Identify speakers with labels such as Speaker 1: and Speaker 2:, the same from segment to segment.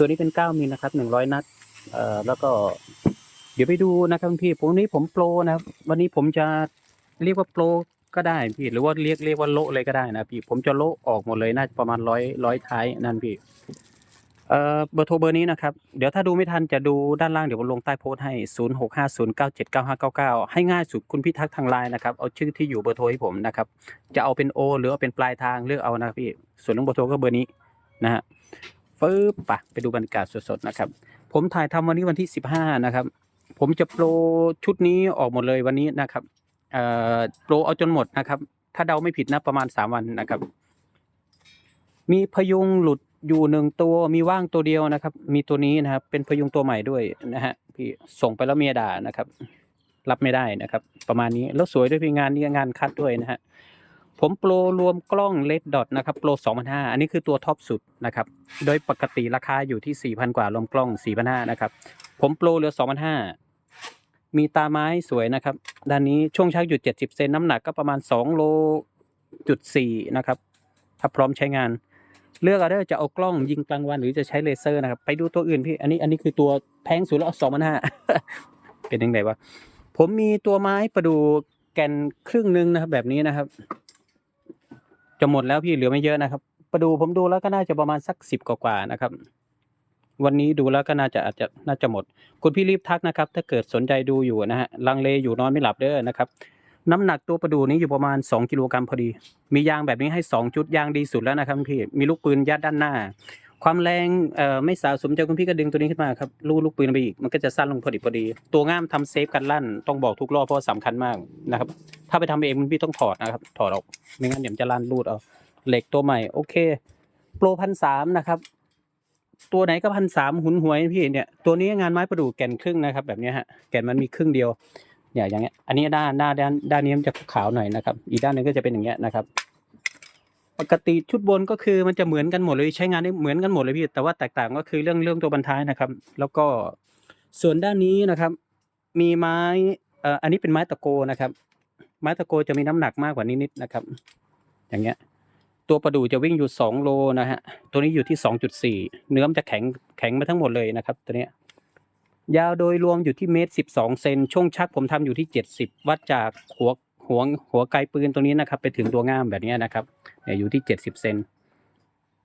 Speaker 1: ตัวนี้เป็นเก้ามิลนะครับหนึ่งร้อยนัดเอ่อแล้วก็ เดี๋ยวไปดูนะครับพี่ผมนี้ผมโปรนะครับ วันนี้ผมจะเรียกว่าโปรก็ได้พี่หรือว่าเรียกเรียกว่าโละเลยก็ได้นะพี่ผมจะโละออกหมดเลยน่าจะประมาณร้อยร้อยท้ายนั่นพี่เอ่อเบอร์โทรเบอร์นี้นะครับ เดี๋ยวถ้าดูไม่ทันจะดูด้านล่างเดี๋ยวผมลงใต้โพสต์ให้ 0 6 5 0 9 7 9 5 9 9 ให้ง่ายสุดคุณพี่ทักทางไลน์นะครับ เอาชื่อที่อยู่เบอร์โทรให้ผมนะครับ จะเอาเป็นโอหรือเอาเป็นปลายทางเลือกเอานะพี่ส่วนเรื่องเบอร์โทรก็เบอร์นี้นะฮะ ฟืบปะไปดูบรรยากาศสดๆนะครับ ผมถ่ายทำวันนี้วันที่15นะครับ ผมจะโปรชุดนี้ออกหมดเลยวันนี้นะครับเอ่อโปรเอาจนหมดนะครับ ถ้าเดาไม่ผิดนะประมาณ3วันนะครับ มีพยุงหลุดอยู่หนึ่งตัวมีว่างตัวเดียวนะครับ มีตัวนี้นะครับ เป็นพยุงตัวใหม่ด้วยนะฮะพี่ส่งไปแล้วเมียด่านะครับ รับไม่ได้นะครับ ประมาณนี้แล้วสวยด้วยพี่งานนี้งานคัดด้วยนะฮะ ผมโปรรวมกล้องเลดดอทนะครับโปร2,500อันนี้คือตัวท็อปสุดนะครับ โดยปกติราคาอยู่ที่ 4,000 กว่ารวมกล้อง 4,500 นะครับ ผมโปรเหลือ 2,500 มีตาไม้สวยนะครับ ด้านนี้ช่วงชักอยู่ 70 เซนน้ำหนักก็ประมาณ 2 โลจุด4นะครับ ถ้าพร้อมใช้งาน เลือกเอาได้จะเอากล้องยิงกลางวันหรือจะใช้เลเซอร์นะครับ ไปดูตัวอื่นพี่ อันนี้อันนี้คือตัวแพงสุดแล้วสองพันห้าเป็นยังไงวะ ผมมีตัวไม้ประดูแกนครึ่งหนึ่งนะครับ แบบนี้นะครับ จะหมดแล้วพี่เหลือไม่เยอะนะครับประดูผมดูแล้วก็น่าจะประมาณสักสิบกว่าๆนะครับ วันนี้ดูแล้วก็น่าจะอาจจะน่าจะหมด คุณพี่รีบทักนะครับ ถ้าเกิดสนใจดูอยู่นะฮะลังเลอยู่นอนไม่หลับเด้อนะครับ น้ำหนักตัวประดูนี้อยู่ประมาณ 2 กิโลกรัมพอดี มียางแบบนี้ให้ 2 จุดยางดีสุดแล้วนะครับพี่มีลูกปืนยัดด้านหน้า ความแรงเอ่อไม่สะสมใจคุณพี่ก็ดึงตัวนี้ขึ้นมาครับลูกลูกปืนไปอีกมันก็จะสั้นลงพอดีพอดี ตัวง่ามทำเซฟกันลั่นต้องบอกทุกรอบเพราะว่าสำคัญมากนะครับ ถ้าไปทำเองคุณพี่ต้องถอดนะครับ ถอดออก ไม่งั้นเดี๋ยวจะลั่นรูดเอา เหล็กตัวใหม่ โอเค โปรพันสามนะครับ ตัวไหนก็พันสามหุนหวยพี่เนี่ย ตัวนี้งานไม้ประดู่แก่นครึ่งนะครับ แบบนี้ฮะ แก่นมันมีครึ่งเดียว เนี่ยอย่างเงี้ย อันนี้ด้านหน้าด้านด้านนี้มันจะขาวหน่อยนะครับ อีกด้านนึงก็จะเป็นอย่างเงี้ยนะครับ ปกติชุดบนก็คือมันจะเหมือนกันหมดเลย ใช้งานได้เหมือนกันหมดเลยพี่ แต่ว่าแตกต่างก็คือเรื่องเรื่องตัวบรรท้ายนะครับ แล้วก็ส่วนด้านนี้นะครับ มีไม้เอ่ออันนี้เป็นไม้ตะโกนะครับ ไม้ตะโกจะมีน้ำหนักมากกว่านี้นิดนะครับ อย่างเงี้ย ตัวประดู่จะวิ่งอยู่สองโลนะฮะ ตัวนี้อยู่ที่สองจุดสี่เนื้อมจะแข็งแข็งมาทั้งหมดเลยนะครับ ตัวเนี้ยยาวโดยรวมอยู่ที่เมตรสิบสองเซน ช่วงชักผมทำอยู่ที่เจ็ดสิบวัดจากหัวหัวหัวไกลปืนตรงนี้นะครับ ไปถึงตัวง่ามแบบเนี้ยนะครับเนี่ยอยู่ที่เจ็ดสิบเซน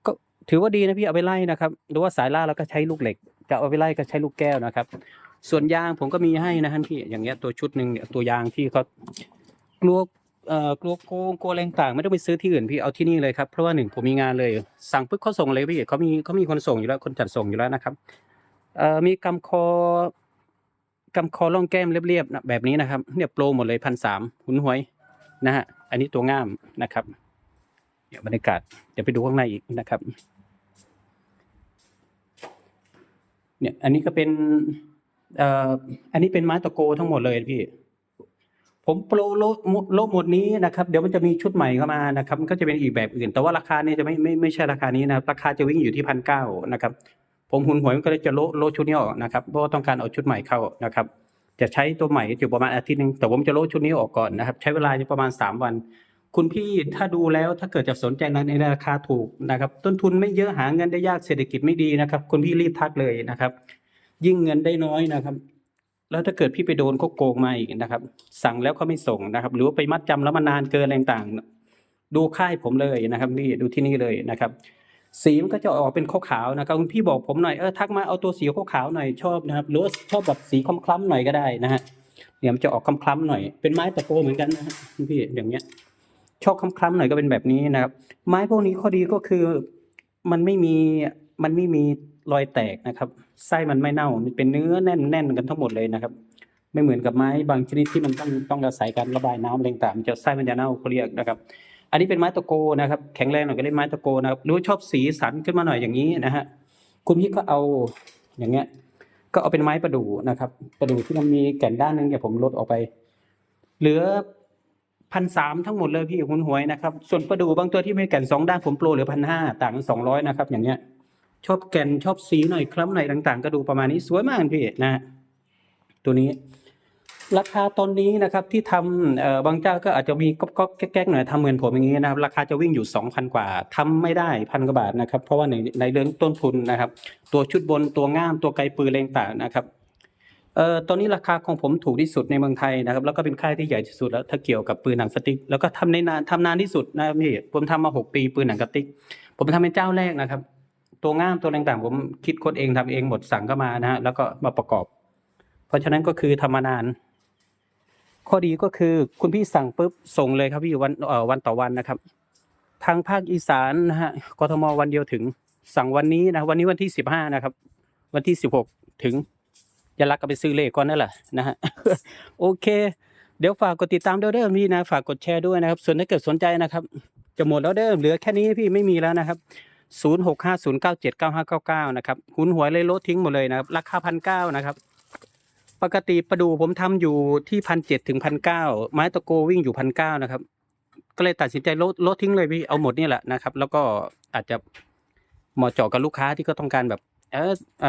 Speaker 1: ก็ถือว่าดีนะพี่เอาไปไล่นะครับ หรือว่าสายล่าแล้วก็ใช้ลูกเหล็ก จะเอาไปไล่ก็ใช้ลูกแก้วนะครับ ส่วนยางผมก็มีให้นะฮะพี่ อย่างเงี้ยตัวชุดหนึ่งเนี่ยตัวยางที่เขา กลัวเอ่อกลัวโกงกลัวแรงต่างไม่ต้องไปซื้อที่อื่นพี่เอาที่นี่เลยครับเพราะว่าหนึ่งผมมีงานเลย สั่งปุ๊บเขาส่งเลยพี่เขามีเขามีคนส่งอยู่แล้วคนจัดส่งอยู่แล้วนะครับเอ่อมีกำคอกำคอร่องแก้มเรียบๆนะแบบนี้นะครับเนี่ยโปรหมดเลยพันสามหุนหวยนะฮะอันนี้ตัวง่ามนะครับเดี๋ยวบรรยากาศเดี๋ยวไปดูข้างในอีกนะครับ เนี่ยอันนี้ก็เป็นเอ่ออันนี้เป็นไม้ตะโกทั้งหมดเลยพี่ ผมโปรโลโลหมดนี้นะครับเดี๋ยวมันจะมีชุดใหม่เข้ามานะครับมันก็จะเป็นอีกแบบอื่น แต่ว่าราคาเนี่ยจะไม่ไม่ไม่ใช่ราคานี้นะครับราคาจะวิ่งอยู่ที่พันเก้านะครับ ผมหุนหวยมันก็เลยจะโลโลชุดนี้ออกนะครับเพราะว่าต้องการเอาชุดใหม่เข้านะครับ จะใช้ตัวใหม่อยู่ประมาณอาทิตย์หนึงแต่ผมจะโลชุดนี้ออกก่อนนะครับ ใช้เวลาอยู่ประมาณสามวัน คุณพี่ถ้าดูแล้วถ้าเกิดจะสนใจในราคาถูกนะครับ ต้นทุนไม่เยอะหาเงินได้ยากเศรษฐกิจไม่ดีนะครับ คุณพี่รีบทักเลยนะครับ ยิ่งเงินได้น้อยนะครับ แล้วถ้าเกิดพี่ไปโดนเขาโกงมาอีกนะครับ สั่งแล้วเขาไม่ส่งนะครับ หรือว่าไปมัดจำแล้วมันนานเกินอะไรต่าง ดูค่ายผมเลยนะครับนี่ดูที่นี่เลยนะครับ สีมันก็จะออกเป็นขาวๆนะครับคุณพี่บอกผมหน่อยเออทักมาเอาตัวสีขาวๆหน่อยชอบนะครับหรือว่าชอบแบบสีคล้ำๆหน่อยก็ได้นะฮะเนี่ยมันจะออกคล้ำๆหน่อยเป็นไม้ตะโกเหมือนกันนะฮะคุณพี่อย่างเงี้ยชอบคล้ำๆหน่อยก็เป็นแบบนี้นะครับ ไม้พวกนี้ข้อดีก็คือมันไม่มีมันไม่มี รอยแตกนะครับ ไส้มันไม่เน่า มันเป็นเนื้อแน่นๆกันทั้งหมดเลยนะครับ ไม่เหมือนกับไม้บางชนิดที่มันต้องต้องอาศัยการระบายน้ำอะไรต่างๆมันจะไส้มันจะเน่าเขาเรียกนะครับ อันนี้เป็นไม้ตะโกนะครับ แข็งแรงหน่อยก็เรียกไม้ตะโกนะครับหรือชอบสีสันขึ้นมาหน่อยอย่างนี้นะฮะคุณพี่ก็เอาอย่างเงี้ย ก็เอาเป็นไม้ประดู่นะครับ ประดู่ที่มันมีแก่นด้านหนึงเนี่ยผมลดออกไป เหลือพันสามทั้งหมดเลยพี่หุนหวยนะครับ ส่วนประดู่บางตัวที่มีแก่นสองด้านผมโปรเหลือพันห้าต่างสองร้อยนะครับ อย่างเงี้ย ชอบแก่นชอบสีหน่อยคล้ำหน่อยต่างๆ ก็ดูประมาณนี้สวยมากพี่นะฮะตัวนี้ ราคาตอนนี้นะครับที่ทำบางเจ้าก็อาจจะมีก๊อกๆแก๊กๆหน่อยทำเหมือนผมอย่างนี้นะครับ ราคาจะวิ่งอยู่ 2,000 กว่าทำไม่ได้พันกว่าบาทนะครับ เพราะว่าในในเรื่องต้นทุนนะครับ ตัวชุดบนตัวง่ามตัวไกลปืนอะไรต่างนะครับเอ่อตอนนี้ราคาของผมถูกที่สุดในเมืองไทยนะครับ แล้วก็เป็นค่ายที่ใหญ่ที่สุดแล้วถ้าเกี่ยวกับปืนหนังสติ๊กแล้วก็ทำในนานทำนานที่สุดนะพี่ผมทำมาหกปีปืนหนังสติ๊กผมทำเป็นเจ้าแรกนะครับ ตัวง่ามตัวต่างๆ ผมคิดค้นเองทำเองหมดสั่งเข้ามานะฮะแล้วก็มาประกอบ เพราะฉะนั้นก็คือทำมานาน ข้อดีก็คือคุณพี่สั่งปุ๊บส่งเลยครับพี่วันเอ่อวันต่อวันนะครับ ทางภาคอีสานนะฮะกทมวันเดียวถึง สั่งวันนี้นะวันนี้วันที่สิบห้านะครับ วันที่สิบหกถึงอย่าลักก็ไปซื้อเลขก่อนนั่นแหละนะฮะโอเคเดี๋ยวฝากกดติดตามด้วยเด้อพี่นะ ฝากกดแชร์ด้วยนะครับ ส่วนถ้าเกิดสนใจนะครับ จะหมดแล้วเด้อเหลือแค่นี้พี่ไม่มีแล้วนะครับ ศูนย์หกห้าศูนย์เก้าเจ็ดเก้าห้าเก้าเก้านะครับ หุนหวยเลยลดทิ้งหมดเลยนะครับราคาพันเก้านะครับ ปกติประดูผมทำอยู่ที่พันเจ็ดถึงพันเก้าไม้ตะโกวิ่งอยู่พันเก้านะครับ ก็เลยตัดสินใจลดลดทิ้งเลยพี่เอาหมดนี่แหละนะครับ แล้วก็อาจจะเหมาะเจาะกับลูกค้าที่ก็ต้องการแบบเอ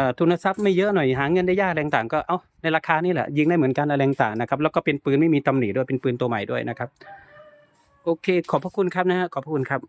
Speaker 1: อทุนทรัพย์ไม่เยอะหน่อยหาเงินได้ยากอะไรต่างก็เอาในราคานี่แหละยิงได้เหมือนกันอะไรต่างนะครับแล้วก็เป็นปืนไม่มีตำหนิด้วยเป็นปืนตัวใหม่ด้วยนะครับ โอเค ขอบพระคุณครับนะฮะขอบพระคุณครับ